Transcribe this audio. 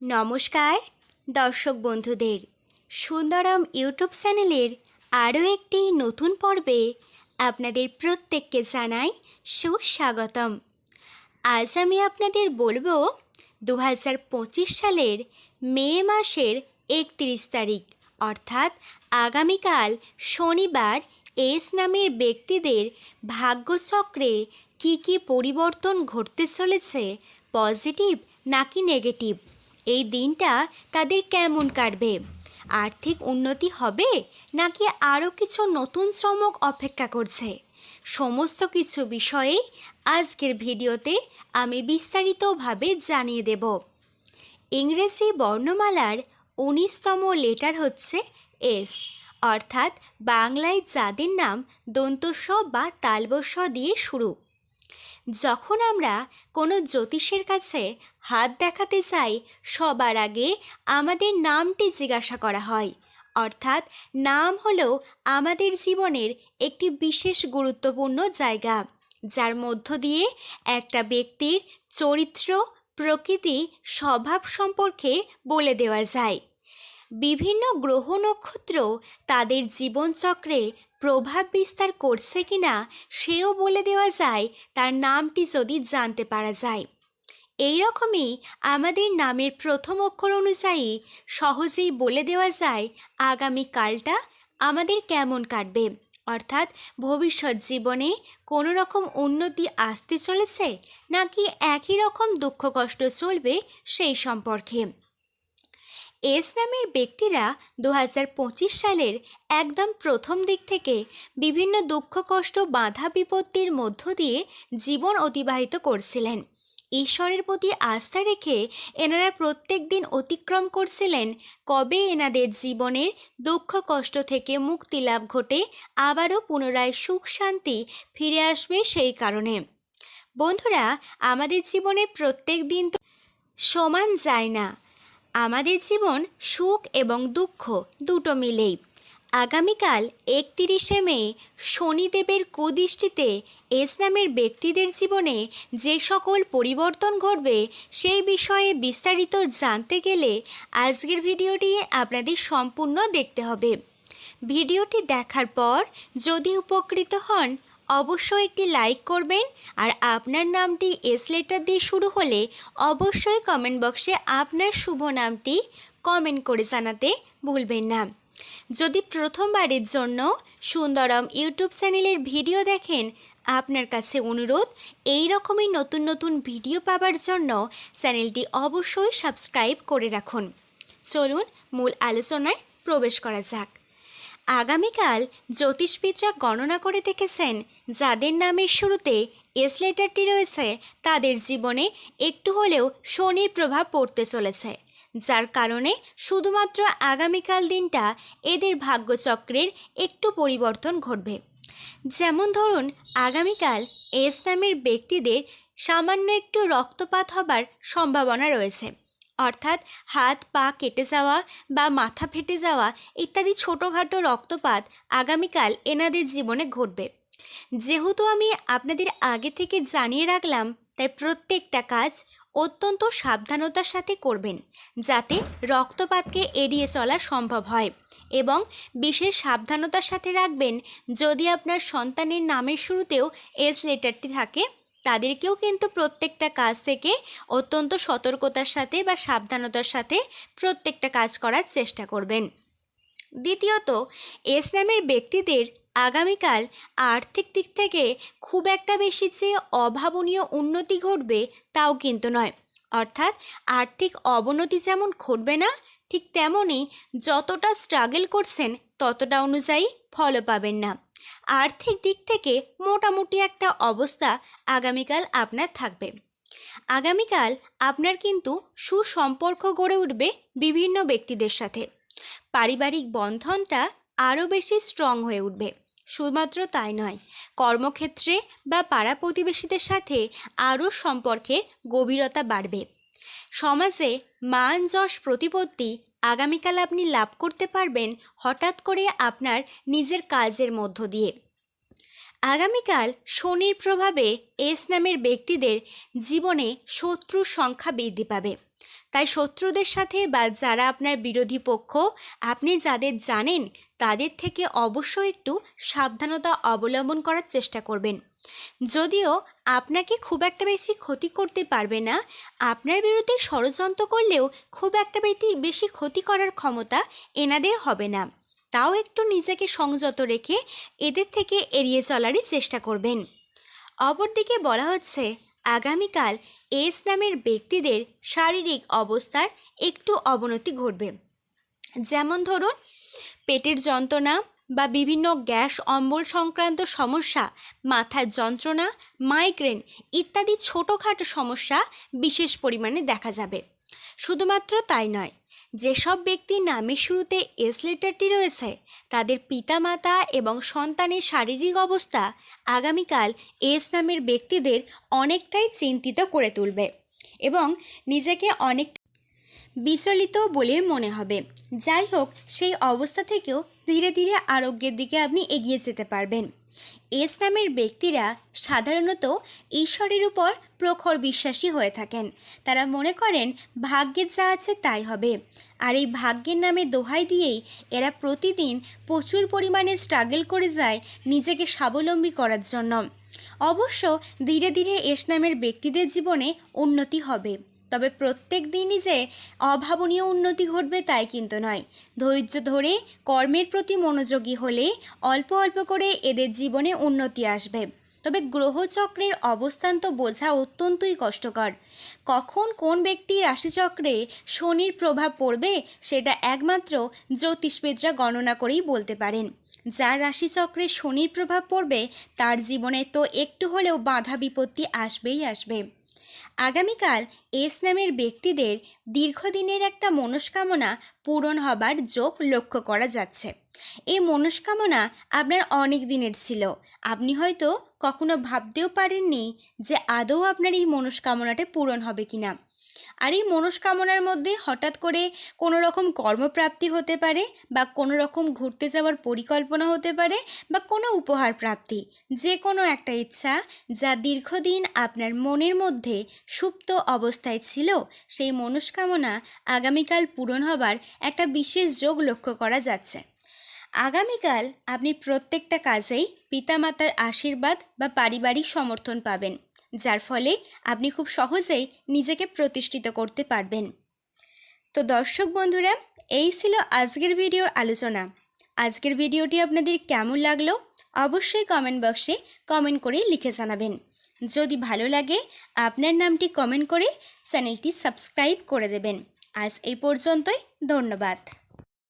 নমস্কার, দর্শক বন্ধুদের। সুন্দরম ইউটিউব চ্যানেলের আরও একটি নতুন পর্বে আপনাদের প্রত্যেককে জানাই সুস্বাগতম। আজ আমি আপনাদের বলব দু হাজার পঁচিশ সালের মে মাসের একত্রিশ তারিখ, অর্থাৎ আগামীকাল শনিবার এস নামের ব্যক্তিদের ভাগ্যচক্রে কি কি পরিবর্তন ঘটতে চলেছে, পজিটিভ নাকি নেগেটিভ? এই দিনটা তাদের কেমন কাটবে? আর্থিক উন্নতি হবে নাকি আরও কিছু নতুন চমক অপেক্ষা করছে? সমস্ত কিছু বিষয়েই আজকের ভিডিওতে আমি বিস্তারিতভাবে জানিয়ে দেব। ইংরেজি বর্ণমালার উনিশতম লেটার হচ্ছে এস, অর্থাৎ বাংলায় যাদের নাম দন্তস্ব বা তালবস্ব দিয়ে শুরু। যখন আমরা কোনো জ্যোতিষের কাছে হাত দেখাতে চাই, সবার আগে আমাদের নামটি জিজ্ঞাসা করা হয়। অর্থাৎ নাম হলো আমাদের জীবনের একটি বিশেষ গুরুত্বপূর্ণ জায়গা, যার মধ্য দিয়ে একটা ব্যক্তির চরিত্র, প্রকৃতি, স্বভাব সম্পর্কে বলে দেওয়া যায়। বিভিন্ন গ্রহ নক্ষত্র তাদের জীবনচক্রে প্রভাব বিস্তার করছে কিনা সেও বলে দেওয়া যায়, তার নামটি যদি জানতে পারা যায়। এই রকমই আমাদের নামের প্রথম অক্ষর অনুযায়ী সহজেই বলে দেওয়া যায়, আগামী কালটা আমাদের কেমন কাটবে? অর্থাৎ ভবিষ্যৎ জীবনে কোনো রকম উন্নতি আসতে চলেছে, নাকি একই রকম দুঃখ কষ্ট চলবে সেই সম্পর্কে? এস নামের ব্যক্তিরা দু হাজার পঁচিশ সালের একদম প্রথম দিক থেকে বিভিন্ন দুঃখ, কষ্ট, বাধা, বিপত্তির মধ্য দিয়ে জীবন অতিবাহিত করছিলেন। ঈশ্বরের প্রতি আস্থা রেখে এনারা প্রত্যেক দিন অতিক্রম করছিলেন কবে এনাদের জীবনের দুঃখ, কষ্ট থেকে মুক্তি লাভ ঘটে আবারও পুনরায় সুখ, শান্তি ফিরে আসবে সেই কারণে। বন্ধুরা, আমাদের জীবনে প্রত্যেক দিন তো সমান যায় না। আমাদের জীবন সুখ এবং দুঃখ দুটো মিলেই। আগামীকাল একতিরিশে মে শনিদেবের কুদৃষ্টিতে এস নামের ব্যক্তিদের জীবনে যে সকল পরিবর্তন ঘটবে সেই বিষয়ে বিস্তারিত জানতে গেলে আজকের ভিডিওটি আপনাদের সম্পূর্ণ দেখতে হবে। ভিডিওটি দেখার পর যদি উপকৃত হন অবশ্যই একটি লাইক করবেন আর আপনার নামটি এস লেটার দিয়ে শুরু হলে অবশ্যই কমেন্ট বক্সে আপনার শুভ নামটি কমেন্ট করে জানাতে ভুলবেন না। যদি প্রথমবারের জন্য সুন্দরম ইউটিউব চ্যানেলের ভিডিও দেখেন, আপনার কাছে অনুরোধ, এই রকমই নতুন নতুন ভিডিও পাওয়ার জন্য চ্যানেলটি অবশ্যই সাবস্ক্রাইব করে রাখুন। চলুন মূল আলোচনায় প্রবেশ করা যাক। আগামীকাল জ্যোতিষবিদরা গণনা করে দেখেছেন, যাদের নামের শুরুতে এস লেটারটি রয়েছে, তাদের জীবনে একটু হলেও শনির প্রভাব পড়তে চলেছে, যার কারণে শুধুমাত্র আগামীকাল দিনটা এদের ভাগ্যচক্রের একটু পরিবর্তন ঘটবে। যেমন ধরুন, আগামীকাল এস নামের ব্যক্তিদের সামান্য একটু রক্তপাত হবার সম্ভাবনা রয়েছে। অর্থাৎ হাত, পা কেটে যাওয়া বা মাথা ফেটে যাওয়া ইত্যাদি ছোটোখাটো রক্তপাত আগামীকাল এনাদের জীবনে ঘটবে। যেহেতু আমি আপনাদের আগে থেকে জানিয়ে রাখলাম, তাই প্রত্যেকটা কাজ অত্যন্ত সাবধানতার সাথে করবেন, যাতে রক্তপাতকে এড়িয়ে চলা সম্ভব হয় এবং বিশেষ সাবধানতার সাথে রাখবেন যদি আপনার সন্তানের নামের শুরুতেও এস লেটারটি থাকে। তাদেরকেও কিন্তু প্রত্যেকটা কাজ থেকে অত্যন্ত সতর্কতার সাথে বা সাবধানতার সাথে প্রত্যেকটা কাজ করার চেষ্টা করবেন। দ্বিতীয়ত, এস নামের ব্যক্তিদের আগামীকাল আর্থিক দিক থেকে খুব একটা বেশি যে অভাবনীয় উন্নতি ঘটবে তাও কিন্তু নয়। অর্থাৎ আর্থিক অবনতি যেমন ঘটবে না, ঠিক তেমনই যতটা স্ট্রাগল করছেন ততটা অনুযায়ী ফলও পাবেন না। আর্থিক দিক থেকে মোটামুটি একটা অবস্থা আগামীকাল আপনার থাকবে। আগামীকাল আপনার কিন্তু সুসম্পর্ক গড়ে উঠবে বিভিন্ন ব্যক্তিদের সাথে। পারিবারিক বন্ধনটা আরও বেশি স্ট্রং হয়ে উঠবে। শুধুমাত্র তাই নয়, কর্মক্ষেত্রে বা পাড়া প্রতিবেশীদের সাথে আরও সম্পর্কের গভীরতা বাড়বে। সমাজে মান যশ প্রতিপত্তি আগামীকাল আপনি লাভ করতে পারবেন হঠাৎ করে আপনার নিজের কাজের মধ্য দিয়ে। আগামীকাল শনির প্রভাবে এস নামের ব্যক্তিদের জীবনে শত্রুর সংখ্যা বৃদ্ধি পাবে। তাই শত্রুদের সাথে বা যারা আপনার বিরোধী পক্ষ, আপনি যাদের জানেন, তাদের থেকে অবশ্যই একটু সাবধানতা অবলম্বন করার চেষ্টা করবেন। যদিও আপনাকে খুব একটা বেশি ক্ষতি করতে পারবে না, আপনার বিরুদ্ধে ষড়যন্ত্র করলেও খুব একটা বেশি বেশি ক্ষতি করার ক্ষমতা এনাদের হবে না। তাও একটু নিজেকে সংযত রেখে এদের থেকে এড়িয়ে চলারই চেষ্টা করবেন। অপরদিকে বলা হচ্ছে, আগামীকাল এস নামের ব্যক্তিদের শারীরিক অবস্থার একটু অবনতি ঘটবে। যেমন ধরুন, পেটের যন্ত্রণা বা বিভিন্ন গ্যাস অম্বল সংক্রান্ত সমস্যা, মাথার যন্ত্রণা, মাইগ্রেন ইত্যাদি ছোটোখাটো সমস্যা বিশেষ পরিমাণে দেখা যাবে। শুধুমাত্র তাই নয়, যেসব ব্যক্তির নামের শুরুতে এস লেটারটি রয়েছে, তাদের পিতামাতা এবং সন্তানের শারীরিক অবস্থা আগামীকাল এস নামের ব্যক্তিদের অনেকটাই চিন্তিত করে তুলবে এবং নিজেকে অনেক বিচলিত বলে মনে হবে। যাই হোক, সেই অবস্থা থেকেও ধীরে ধীরে আরোগ্যের দিকে আপনি এগিয়ে যেতে পারবেন। এস নামের ব্যক্তিরা সাধারণত ঈশ্বরের উপর প্রখর বিশ্বাসী হয়ে থাকেন। তারা মনে করেন, ভাগ্যের যা আছে তাই হবে। আর এই ভাগ্যের নামে দোহাই দিয়েই এরা প্রতিদিন প্রচুর পরিমাণে স্ট্রাগল করে যায় নিজেকে স্বাবলম্বী করার জন্য। অবশ্য ধীরে ধীরে এস নামের ব্যক্তিদের জীবনে উন্নতি হবে। তবে প্রত্যেক দিনই যে অভাবনীয় উন্নতি ঘটবে তাই কিন্তু নয়। ধৈর্য ধরে কর্মের প্রতি মনোযোগী হলে অল্প অল্প করে এদের জীবনে উন্নতি আসবে। তবে গ্রহচক্রের অবস্থান তো বোঝা অত্যন্তই কষ্টকর। কখন কোন ব্যক্তির রাশিচক্রে শনির প্রভাব পড়বে সেটা একমাত্র জ্যোতিষবিদরা গণনা করেই বলতে পারেন। যার রাশিচক্রে শনির প্রভাব পড়বে, তার জীবনে তো একটু হলেও বাধা বিপত্তি আসবেই আসবে। আগামীকাল এস নামের ব্যক্তিদের দীর্ঘদিনের একটা মনস্কামনা পূরণ হবার যোগ লক্ষ্য করা যাচ্ছে। এই মনস্কামনা আপনার অনেক দিনের ছিল। আপনি হয়তো কখনো ভাবতেও পারেননি যে আদৌ আপনার এই মনস্কামনাটা পূরণ হবে কিনা। আর এই মনস্কামনার মধ্যে হঠাৎ করে কোনো রকম কর্মপ্রাপ্তি হতে পারে বা কোনো রকম ঘুরতে যাওয়ার পরিকল্পনা হতে পারে বা কোনো উপহার প্রাপ্তি যে কোনো একটা ইচ্ছা যা দীর্ঘদিন আপনার মনের মধ্যে সুপ্ত অবস্থায় ছিল, সেই মনস্কামনা আগামীকাল পূরণ হবার একটা বিশেষ যোগ লক্ষ্য করা যাচ্ছে। আগামীকাল আপনি প্রত্যেকটা কাজেই পিতামাতার আশীর্বাদ বা পারিবারিক সমর্থন পাবেন। যার ফলে আপনি খুব সহজেই নিজেকে প্রতিষ্ঠিত করতে পারবেন। তো দর্শক বন্ধুরা, এই ছিল আজকের ভিডিওর আলোচনা। আজকের ভিডিওটি আপনাদের কেমন লাগল অবশ্যই কমেন্ট বক্সে কমেন্ট করে লিখে জানাবেন। যদি ভালো লাগে, আপনার নামটি কমেন্ট করে চ্যানেলটি সাবস্ক্রাইব করে দেবেন। আজ এই পর্যন্তই, ধন্যবাদ।